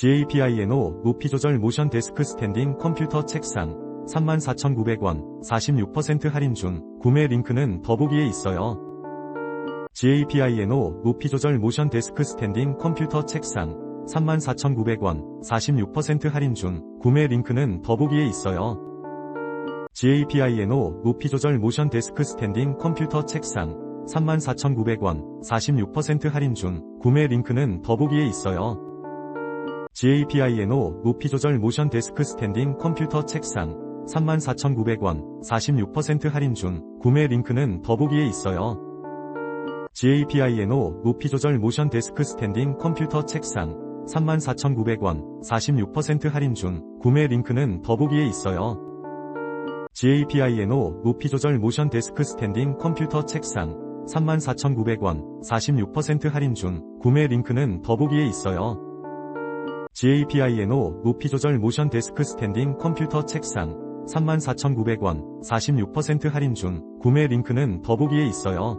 GAPINO 높이 조절 모션 데스크 스탠딩 컴퓨터 책상 34,900원 46% 할인 중 구매 링크는 더보기에 있어요. GAPINO 높이 조절 모션 데스크 스탠딩 컴퓨터 책상 34,900원 46% 할인 중 구매 링크는 더보기에 있어요. GAPINO 높이 조절 모션 데스크 스탠딩 컴퓨터 책상 34,900원 46% 할인 중 구매 링크는 더보기에 있어요. GAPINO 높이 조절 모션 데스크 스탠딩 컴퓨터 책상 34,900원 46% 할인 중 구매 링크는 더보기에 있어요. GAPINO 높이 조절 모션 데스크 스탠딩 컴퓨터 책상 34,900원 46% 할인 중 구매 링크는 더보기에 있어요. GAPINO 높이 조절 모션 데스크 스탠딩 컴퓨터 책상 34,900원 46% 할인 중 구매 링크는 더보기에 있어요. GAPINO 높이 조절 모션 데스크 스탠딩 컴퓨터 책상 34,900원 46% 할인 중 구매 링크는 더보기에 있어요.